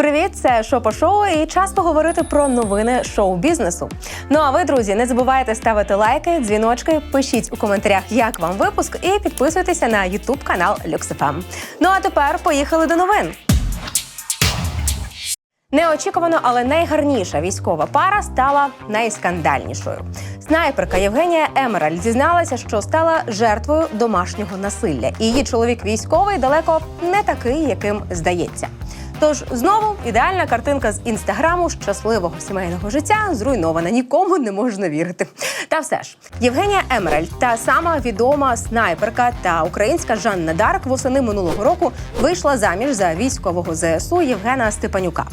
Привіт, це Шопо Шоу і час поговорити про новини шоу-бізнесу. Ну а ви, друзі, не забувайте ставити лайки, дзвіночки, пишіть у коментарях, як вам випуск, і підписуйтеся на Ютуб канал LuxFM. Ну а тепер поїхали до новин. Неочікувано, але найгарніша військова пара стала найскандальнішою. Снайперка Євгенія Емераль зізналася, що стала жертвою домашнього насилля. Її чоловік військовий далеко не такий, яким здається. Тож знову ідеальна картинка з інстаграму щасливого сімейного життя зруйнована. Нікому не можна вірити. Та все ж, Євгенія Емераль, та сама відома снайперка та українська Жанна Дарк восени минулого року вийшла заміж за військового ЗСУ Євгена Степанюка.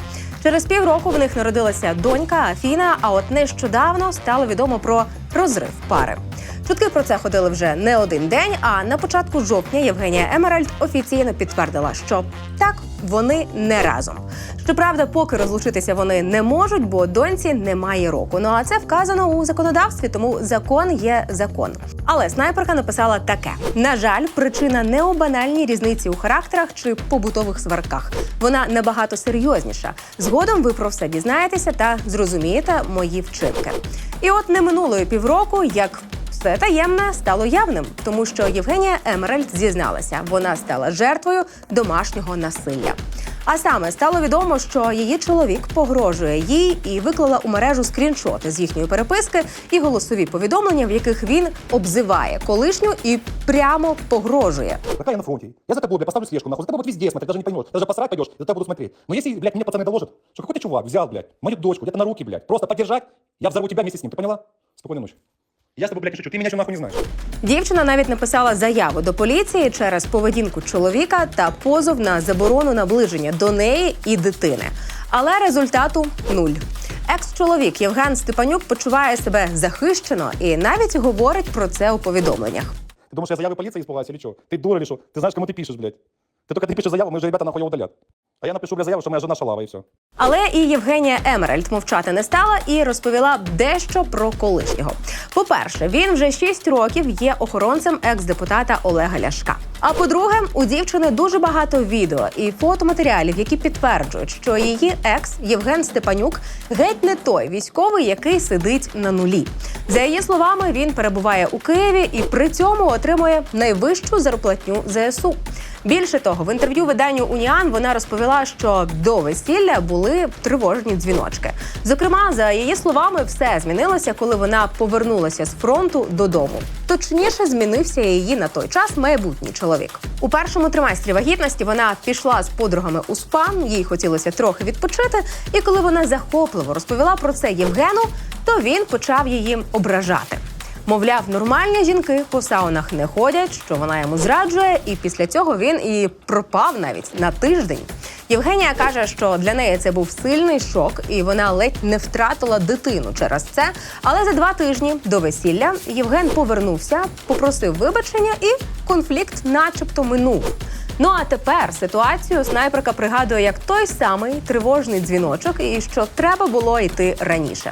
Через півроку в них народилася донька Афіна. А от нещодавно стало відомо про розрив пари. Чутки про це ходили вже не один день. А на початку жовтня Євгенія Емеральд офіційно підтвердила, що так вони не разом. Щоправда, поки розлучитися вони не можуть, бо доньці немає року. Ну а це вказано у законодавстві, тому закон є закон. Але снайперка написала таке: на жаль, причина не у банальній різниці у характерах чи побутових сварках. Вона набагато серйозніша. Згодом ви про все дізнаєтеся та зрозумієте мої вчинки. І от не минуло і півроку, як все таємне стало явним, тому що Євгенія Емеральд зізналася, вона стала жертвою домашнього насилля. А саме стало відомо, що її чоловік погрожує їй і виклала у мережу скріншоти з їхньої переписки і голосові повідомлення, в яких він обзиває колишню і прямо погрожує. Пока я на фронте. Я за тобой, бля, поставлю слежку, нахуй. За тобой вот везде смотреть, даже не поймешь. Ты даже посрать пойдешь, за тобой буду смотреть. Но если, блядь, мне пацаны доложат, что какой-то чувак взял, блядь, мою дочку где-то на руки, блядь, просто поддержать, я взорву тебя вместе с ним. Ты поняла? Спокойной ночи. Я с тобой, блядь, не шучу. Ты меня еще нахуй не знаешь. Дівчина навіть написала заяву до поліції через поведінку чоловіка та позов на заборону наближення до неї і дитини. Але результату нуль. Екс-чоловік Євген Степанюк почуває себе захищено і навіть говорить про це у повідомленнях. Ты думаешь, я заявы полиции испугаюсь или что? Ты дура или что? Ты знаешь, кому ты пишешь, блядь? Ты только ты пишешь заяву, мы же ребята нахуй её удалят. А я напишу, блядь, заяву, что моя жена шалава и все. Але і Євгенія Емеральд мовчати не стала і розповіла дещо про колишнього. По-перше, він вже 6 років є охоронцем екс-депутата Олега Ляшка. А по-друге, у дівчини дуже багато відео і фотоматеріалів, які підтверджують, що її екс Євген Степанюк геть не той військовий, який сидить на нулі. За її словами, він перебуває у Києві і при цьому отримує найвищу зарплатню ЗСУ. Більше того, в інтерв'ю виданню Уніан вона розповіла, що до весілля були тривожні дзвіночки. Зокрема, за її словами, все змінилося, коли вона повернулася з фронту додому. Точніше, змінився її на той час майбутній чоловік. У першому триместрі вагітності вона пішла з подругами у спа, їй хотілося трохи відпочити. І коли вона захопливо розповіла про це Євгену, то він почав її ображати. Мовляв, нормальні жінки по саунах не ходять, що вона йому зраджує, і після цього він і пропав навіть на тиждень. Євгенія каже, що для неї це був сильний шок, і вона ледь не втратила дитину через це. Але за два тижні до весілля Євген повернувся, попросив вибачення, і конфлікт, начебто, минув. Ну а тепер ситуацію снайперка пригадує як той самий тривожний дзвіночок, і що треба було йти раніше.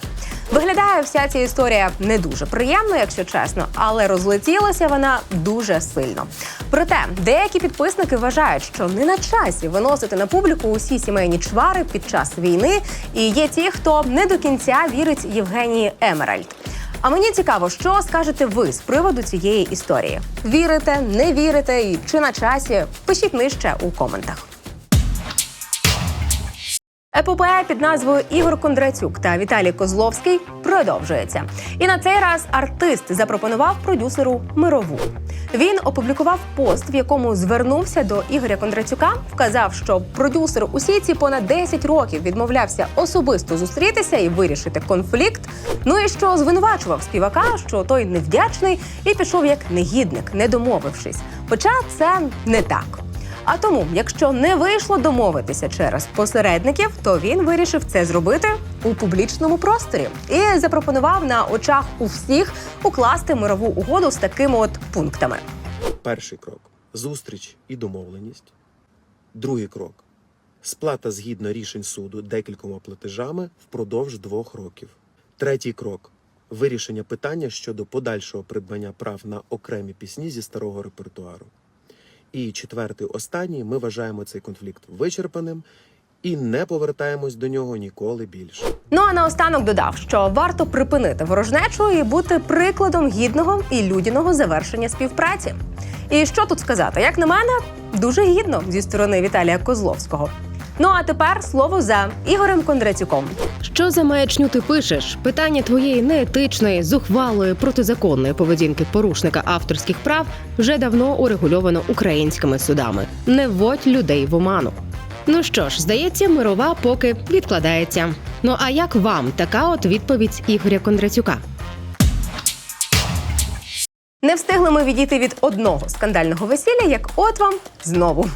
Виглядає вся ця історія не дуже приємно, якщо чесно, але розлетілася вона дуже сильно. Проте деякі підписники вважають, що не на часі виносити на публіку усі сімейні чвари під час війни. І є ті, хто не до кінця вірить Євгенії Емеральд. А мені цікаво, що скажете ви з приводу цієї історії? Вірите, не вірите і чи на часі? Пишіть нижче у коментах. Епопея під назвою Ігор Кондратюк та Віталій Козловський продовжується. І на цей раз артист запропонував продюсеру мирову. Він опублікував пост, в якому звернувся до Ігоря Кондратюка, вказав, що продюсер усі ці понад 10 років відмовлявся особисто зустрітися і вирішити конфлікт. Ну і що звинувачував співака, що той невдячний і пішов як негідник, не домовившись. Хоча це не так. А тому, якщо не вийшло домовитися через посередників, то він вирішив це зробити у публічному просторі і запропонував на очах у всіх укласти мирову угоду з такими от пунктами. Перший крок зустріч і домовленість. Другий крок сплата згідно рішень суду декількома платежами впродовж двох років. Третій крок вирішення питання щодо подальшого придбання прав на окремі пісні зі старого репертуару. І четвертий, останній, ми вважаємо цей конфлікт вичерпаним і не повертаємось до нього ніколи більше. Ну а наостанок додав, що варто припинити ворожнечу і бути прикладом гідного і людяного завершення співпраці. І що тут сказати? Як на мене, дуже гідно зі сторони Віталія Козловського. Ну а тепер слово за Ігорем Кондратюком. Що за маячню ти пишеш? Питання твоєї неетичної, зухвалої, протизаконної поведінки порушника авторських прав вже давно урегульовано українськими судами. Не вводь людей в оману. Ну що ж, здається, мирова поки відкладається. Ну а як вам така от відповідь Ігоря Кондратюка? Не встигли ми відійти від одного скандального весілля, як от вам знову.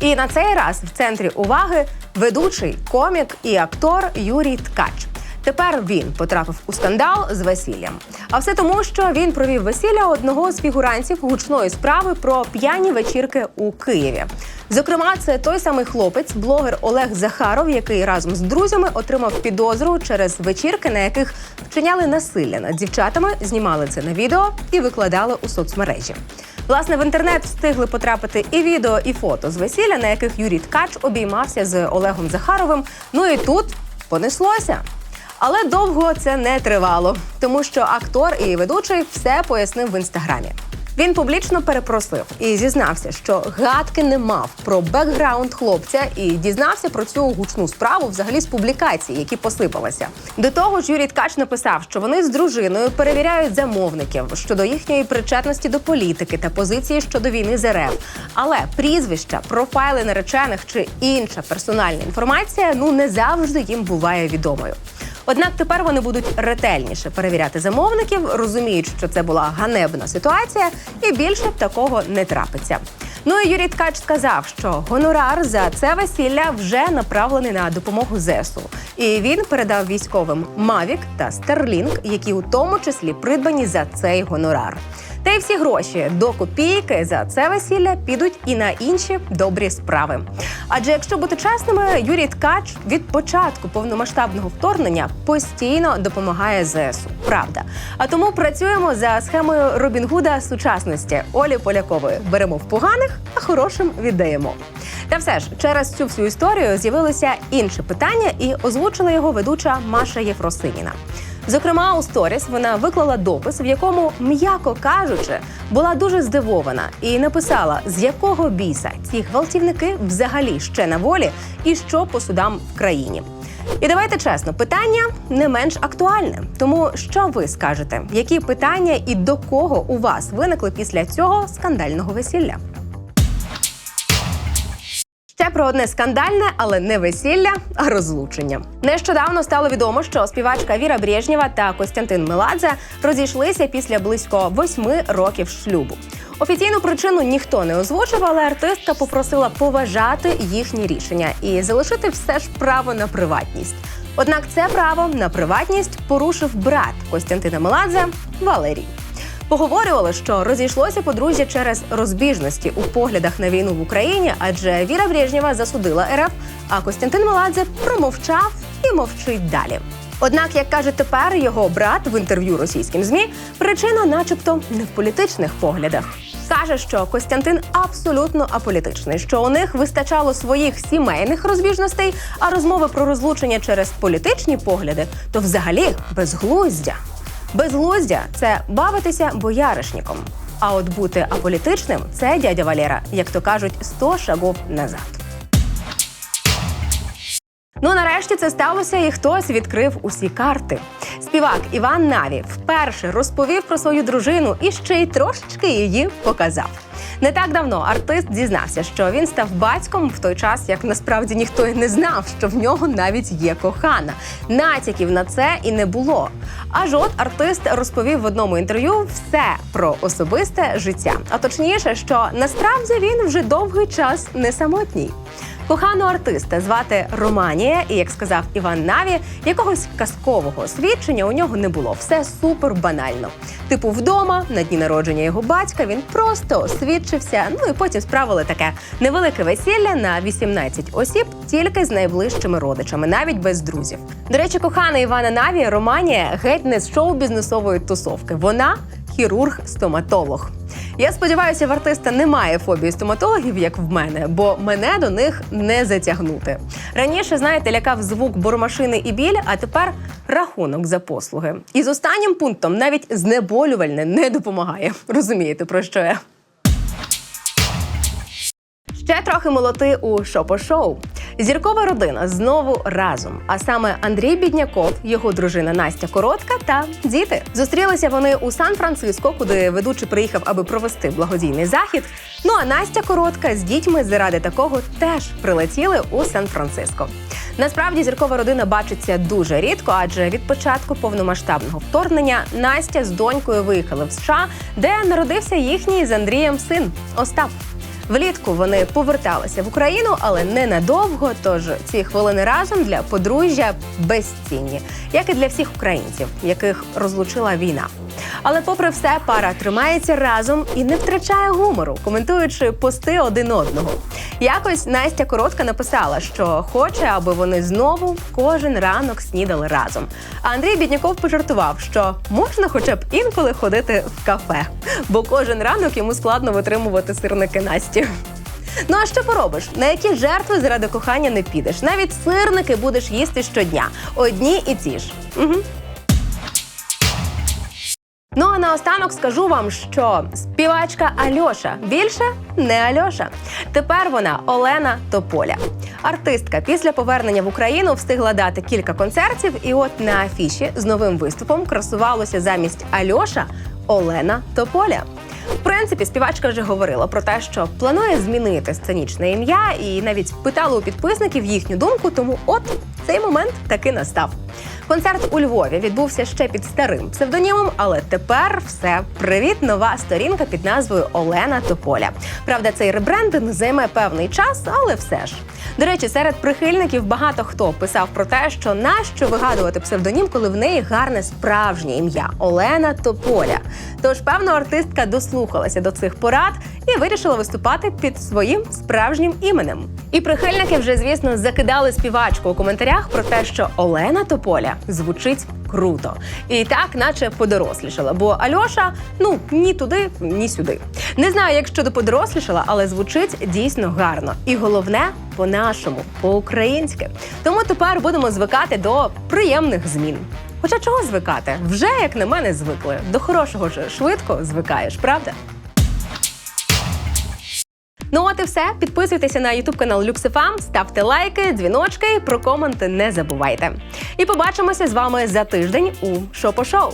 І на цей раз в центрі уваги ведучий, комік і актор Юрій Ткач. Тепер він потрапив у скандал з весіллям. А все тому, що він провів весілля одного з фігурантів гучної справи про п'яні вечірки у Києві. Зокрема, це той самий хлопець, блогер Олег Захаров, який разом з друзями отримав підозру через вечірки, на яких вчиняли насилля над дівчатами, знімали це на відео і викладали у соцмережі. Власне, в інтернет встигли потрапити і відео, і фото з весілля, на яких Юрій Ткач обіймався з Олегом Захаровим. Ну і тут понеслося. Але довго це не тривало, тому що актор і ведучий все пояснив в інстаграмі. Він публічно перепросив і зізнався, що гадки не мав про бекграунд хлопця і дізнався про цю гучну справу взагалі з публікацій, які посипалися. До того ж, Юрій Ткач написав, що вони з дружиною перевіряють замовників щодо їхньої причетності до політики та позиції щодо війни з РФ. Але прізвища, профайли наречених чи інша персональна інформація ну не завжди їм буває відомою. Однак тепер вони будуть ретельніше перевіряти замовників, розуміють, що це була ганебна ситуація, і більше такого не трапиться. Ну і Юрій Ткач сказав, що гонорар за це весілля вже направлений на допомогу ЗСУ. І він передав військовим Мавік та Стерлінг, які у тому числі придбані за цей гонорар. Та й всі гроші до копійки за це весілля підуть і на інші добрі справи. Адже якщо бути чесними, Юрій Ткач від початку повномасштабного вторгнення постійно допомагає ЗСУ. Правда. А тому працюємо за схемою Робін Гуда сучасності Олі Полякової. Беремо в поганих, а хорошим віддаємо. Та все ж через цю всю історію з'явилося інше питання, і озвучила його ведуча Маша Єфросиніна. Зокрема, у сторіс вона виклала допис, в якому, м'яко кажучи, була дуже здивована і написала, з якого біса ці гвалтівники взагалі ще на волі і що по судам в країні. І давайте чесно, питання не менш актуальне. Тому що ви скажете, які питання і до кого у вас виникли після цього скандального весілля? Ще про одне скандальне, але не весілля, а розлучення. Нещодавно стало відомо, що співачка Віра Брежнєва та Костянтин Меладзе розійшлися після близько восьми років шлюбу. Офіційну причину ніхто не озвучив, але артистка попросила поважати їхні рішення і залишити все ж право на приватність. Однак це право на приватність порушив брат Костянтина Меладзе Валерій. Поговорювали, що розійшлося подружжя через розбіжності у поглядах на війну в Україні, адже Віра Брежнєва засудила РФ, а Костянтин Меладзе промовчав і мовчить далі. Однак, як каже тепер його брат в інтерв'ю російським змі, причина, начебто, не в політичних поглядах. Каже, що Костянтин абсолютно аполітичний, що у них вистачало своїх сімейних розбіжностей, а розмови про розлучення через політичні погляди то взагалі безглуздя. Безглуздя це бавитися бояришником. А от бути аполітичним це дядя Валера, як то кажуть, 100 шагов назад. Ну нарешті це сталося, і хтось відкрив усі карти. Співак Іван Наві вперше розповів про свою дружину і ще й трошечки її показав. Не так давно артист дізнався, що він став батьком в той час, як насправді ніхто й не знав, що в нього навіть є кохана. Натяків на це і не було. Аж от артист розповів в одному інтерв'ю все про особисте життя. А точніше, що насправді він вже довгий час не самотній. Кохану артиста звати Романія, і як сказав Іван Наві, якогось казкового освідчення у нього не було. Все супер банально. Типу, вдома на дні народження його батька він просто освідчився. Ну і потім справили таке невелике весілля на 18 осіб, тільки з найближчими родичами, навіть без друзів. До речі, кохана Івана Наві Романія геть не з шоу-бізнесової тусовки. Вона хірург-стоматолог. Я сподіваюся, в артиста немає фобії стоматологів, як в мене, бо мене до них не затягнути. Раніше, знаєте, лякав звук бормашини і біль, а тепер рахунок за послуги. І з останнім пунктом навіть знеболювальне не допомагає. Розумієте, про що я? Ще трохи молоти у шопо-шоу. Зіркова родина знову разом. А саме Андрій Бідняков, його дружина Настя Коротка та діти. Зустрілися вони у Сан-Франциско, куди ведучий приїхав, аби провести благодійний захід. Ну а Настя Коротка з дітьми заради такого теж прилетіли у Сан-Франциско. Насправді зіркова родина бачиться дуже рідко, адже від початку повномасштабного вторгнення Настя з донькою виїхали в США, де народився їхній з Андрієм син Остап. Влітку вони поверталися в Україну, але ненадовго. Тож ці хвилини разом для подружжя безцінні, як і для всіх українців, яких розлучила війна. Але, попри все, пара тримається разом і не втрачає гумору, коментуючи пости один одного. Якось Настя коротка написала, що хоче, аби вони знову кожен ранок снідали разом. А Андрій Бідняков пожартував, що можна хоча б інколи ходити в кафе, бо кожен ранок йому складно витримувати сирники Насті. Ну а що поробиш? На які жертви заради кохання не підеш? Навіть сирники будеш їсти щодня. Одні і ті ж. Угу. Ну а наостанок скажу вам, що співачка Альоша більше не Альоша. Тепер вона Олена Тополя. Артистка після повернення в Україну встигла дати кілька концертів, і от на афіші з новим виступом красувалося замість Альоша Олена Тополя. В принципі, співачка вже говорила про те, що планує змінити сценічне ім'я, і навіть питала у підписників їхню думку. Тому, от цей момент таки настав. Концерт у Львові відбувся ще під старим псевдонімом, але тепер все привіт, нова сторінка під назвою Олена Тополя. Правда, цей ребрендинг займе певний час, але все ж. До речі, серед прихильників багато хто писав про те, що нащо вигадувати псевдонім, коли в неї гарне справжнє ім'я Олена Тополя. Тож, певно, артистка дослухалася до цих порад і вирішила виступати під своїм справжнім іменем. І прихильники вже, звісно, закидали співачку у коментарях про те, що Олена Тополя звучить круто. І так, наче подорослішала. Бо Альоша, ну ні туди, ні сюди. Не знаю, як щодо подорослішала, але звучить дійсно гарно. І головне по-нашому, по-українськи. Тому тепер будемо звикати до приємних змін. Хоча чого звикати? Вже як на мене звикли. До хорошого ж швидко звикаєш, правда? Ну от і все. Підписуйтеся на ютуб канал Люксифам, ставте лайки, дзвіночки, про коменти не забувайте. І побачимося з вами за тиждень у Шопо Шоу.